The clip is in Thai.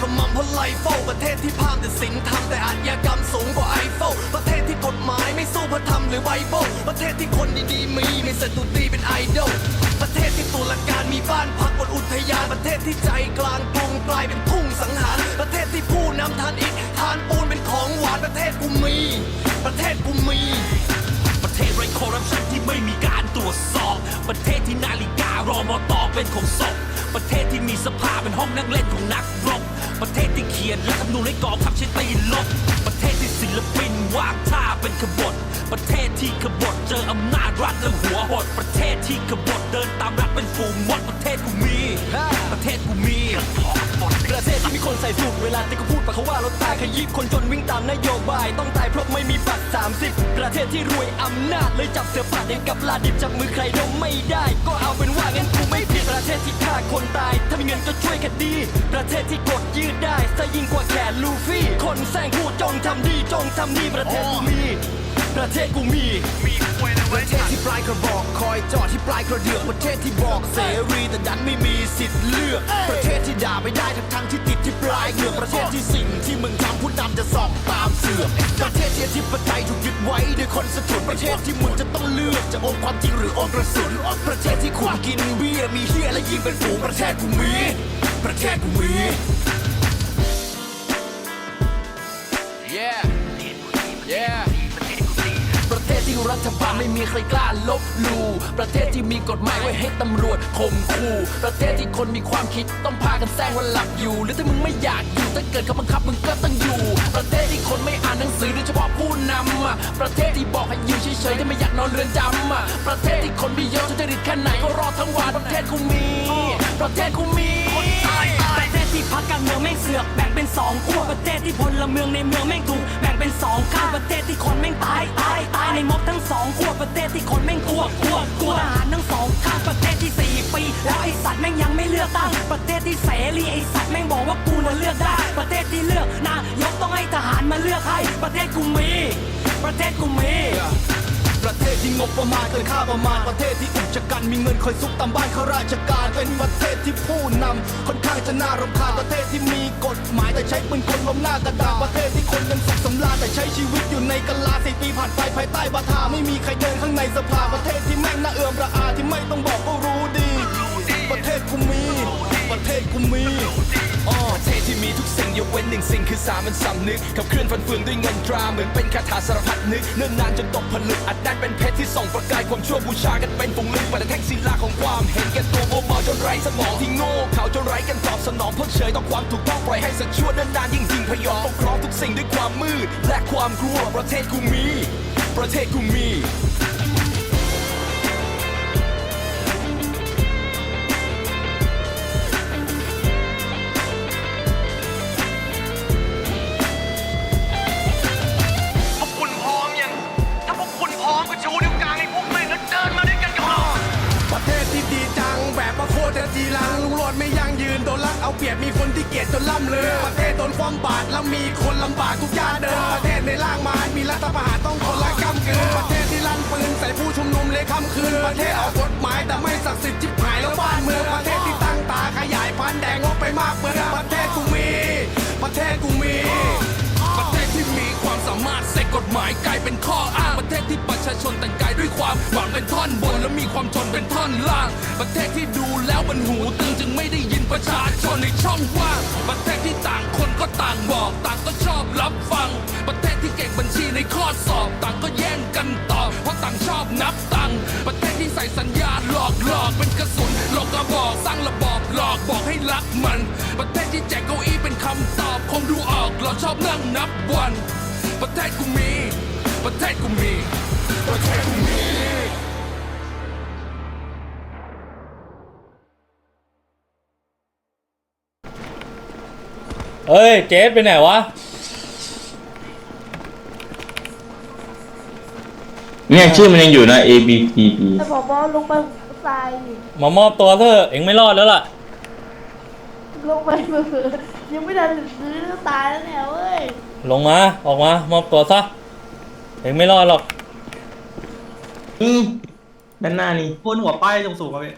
ขมำเพราะไลโฟประเทศที่พามแต่ศีลธรรมแต่อาชญากรรมสูงกว่าไอโฟประเทศที่กฎหมายไม่สู้พระธรรมหรือไบเบิลประเทศที่คนดีๆมีมีสตุตีเป็นไอดอลประเทศที่ตุลาการมีบ้านพักบนอุทยานประเทศที่ใจกลางกรุงกลายเป็นทุ่งสังหารประเทศที่ผู้นำทานอิฐทานปูนเป็นของหวานประเทศกูมี ประเทศกูมี ประเทศไร้คอร์รัปชันที่ไม่มีการตรวจสอบ ประเทศที่นาฬิการอมอตอเป็นของศพประเทศที่มีสภาเป็นห้องนั่งเล่นของนักรบ ประเทศที่เขียนรัฐธรรมนูญให้กองทัพใช้ตีลบประเทศที่ศิลปินวางท่าเป็นขบฏประเทศที่ขบฏเจออำนาจรัฐแล้วหัวหด ประเทศที่ขบฏเดินตามรัฐเป็นฝูงมดประเทศกูมี ประเทศกูมีประเทศที่มีคนใส่สูตรเวลาที่เขาพูดปะเขาว่ารถตายขยิบคนจนวิ่งตามนโยบาย ต้องตายเพราะไม่มีบัตร 30 ประเทศที่รวยอำนาจเลยจับเสือป่าเองกับลาดิบจับมือใครดมไม่ได้ ก็เอาเป็นว่างั้นกูไม่ผิด ประเทศที่ฆ่าคนตาย ถ้ามีเงินก็ช่วยคดี ประเทศที่กดยืดได้ซะยิ่งกว่าแขนลูฟี่ คนแซงพูดจงทำดีจงทำดีประเทศกูมี ประเทศกูมีประเทศที่ปลายกระบอกคอยจอดที่ปลายกระเดือกประเทศที่บอกเสรีแต่ดันไม่มีสิทธิ์เลือก ประเทศที่ด่าไม่ได้ทั้งทั้งๆที่ติดที่ปลายเหงือกประเทศที่สิ่งที่มึงทำผู้นำจะสอบตามเสือกประเทศที่อธิปไตยถูกยึดไว้ด้วยคนสะทุนประเทศที่มึงจะต้องเลือก รืออมกระสุนประเทศที่คุณกินเบียร์มีเฮียและยิงเป็นฝูงประเทศกูมีประเทศกูมี Yeah Yeah ที่รัฐบาลไม่มีใครกล้าลบลู่ประเทศที่มีกฎหมายไว้ให้ตำรวจข่มขู่ประเทศที่คนมีความคิดต้องพากันแซงว่าหลับอยู่ หรือถ้ามึงไม่อยากอยู่ถ้าเกิดเขาบังคับมึงก็ต้องอยู่ ประเทศที่คนไม่อ่านหนังสือโดยเฉพาะผู้นำอะประเทศที่บอกให้อยู่เฉยๆถ้าไม่อยากนอนเรือนจำอะประเทศที่คนมีเยอะทุจริตแค่ไหนก็รอทั้งวันประเทศกูมี ประเทศกูมีประเทศที่พักการเมืองแม่งเสือกแบ่งเป็นสองขั้วประเทศที่พลเมืองในเมืองแม่งถูกแเป็นสองข้างประเทศที่คนแม่งตายตายตายในม็อบทั้งสองขั้วประเทศที่คนแม่งกลัวกลัวกลัวทหารทั้งสองข้างประเทศที่สี่ปีแล้วไอสัตว์แม่งยังไม่เลือกตั้งประเทศที่เสรีไอสัตว์แม่งบอกว่ากูน่ะเลือกได้ ประเทศที่เลือกนายกต้องให้ทหารมาเลือกให้ประเทศกูมี ประเทศกูมีประเทศที่งบประมาณเกินค่าประมาณประเทศที่อุกชะกันมีเงินคอยซุกตามบ้านข้าราชการเป็นประเทศที่ผู้นำค่อนข้างจะน่ารำคาญประเทศที่มีกฎหมาย แต่ใช้ปืนคนล้มหน้ากระดาษประเทศที่คนยังสุขสำราญแต่ใช้ชีวิตอยู่ในกะลาสี่ปีผ่านไปภายใต้บาทาไม่มีใครเดินข้างในสภาประเทศที่แม่งน่าเอื่อมระอาที่ไม่ต้องบอกก็รู้ กเว้นหนึ่งสิ่งคือสามัญสำนึกขับเคลื่อนฟันเฟืองด้วยเงินตราเหมือนเป็นคาถาสารพัดนึกเนิ่นนานจนตกผลึกอัดแน่นเป็นเพชรที่ส่องประกายความชั่วบูชากันเป็นฝงลึกประแท่งศิลาของความเห็นแก่ตัวโมเมาจนไร้สมองที่โง่เขาจนไร้กันตอบสนองเพิกเฉยต่อความถูกต้องปล่อยให้สักชั่วเนิ่นนานยิ่งยิ่งพยองปกครองทุกสิ่งด้วยความมืดและความกลัวประเทศกูมี ประเทศกูมี เอาเปรียบมีคนที่เกลียดจนล่ำเลือประเทศโดนความบาดแล้วมีคนลำบากทุกย่าเดินประเทศในล่างมารมีรัฐประหารต้องคนละกำเกินประเทศที่ลั่นปืนใส่ผู้ชุมนุมเลยค่ำคืนประเทศออกกฎหมายแต่ไม่ศักดิ์สิทธิ์จิบหายแล้วบ้านเมืองประเทศที่ตั้งตาขยายพันธุ์แดงงบไปมากเมืองประเทศกูมี ประเทศกูมี ประเทศที่มีความสามารถเสกกฎหมายกลายเป็นข้ออ้างประเทศที่ประชาชนแต่งกายด้วยความหวังเป็นท่อนบน และมีความจนเป็นท่อนล่าง ประเทศที่ดูแล้วมันหูตึงจึงไม่ได้ยินประชาชน ในช่องว่าง ประเทศที่ต่างคนก็ต่างบอกต่างก็ชอบรับฟัง ประเทศที่เก่งบัญชีในข้อสอบ ต่างก็แย่งกันตอบเพราะต่างชอบนับตังประเทศที่ใส่สัญญาหลอกหลอกเป็นกระสุนหลอกกระบอกสร้างระบอบหลอกบอกให้รักมัน ประเทศที่แจกเก้าอี้เป็นคำตอบคงดูออกเราชอบนั่งนับวัน ประเทศกูมี ประเทศกูมี ประเทศกูมี เอ้ย เจสไปไหนวะ เนี่ยชื่อมันยังอยู่นะ A B P P แต่บอกว่าลงไปทรายมามอบตัวเถอะเอ็งไม่รอดแล้วล่ะ ลงไปเผื่อยังไม่ทันซื้อก็ตายแล้วเนี่ยเว้ยลงมา ออกมามอบตัวซะเอ็งไม่รอดหรอก นี่ด้านหน้านี่บนหัวป้ายสูงๆครับพี่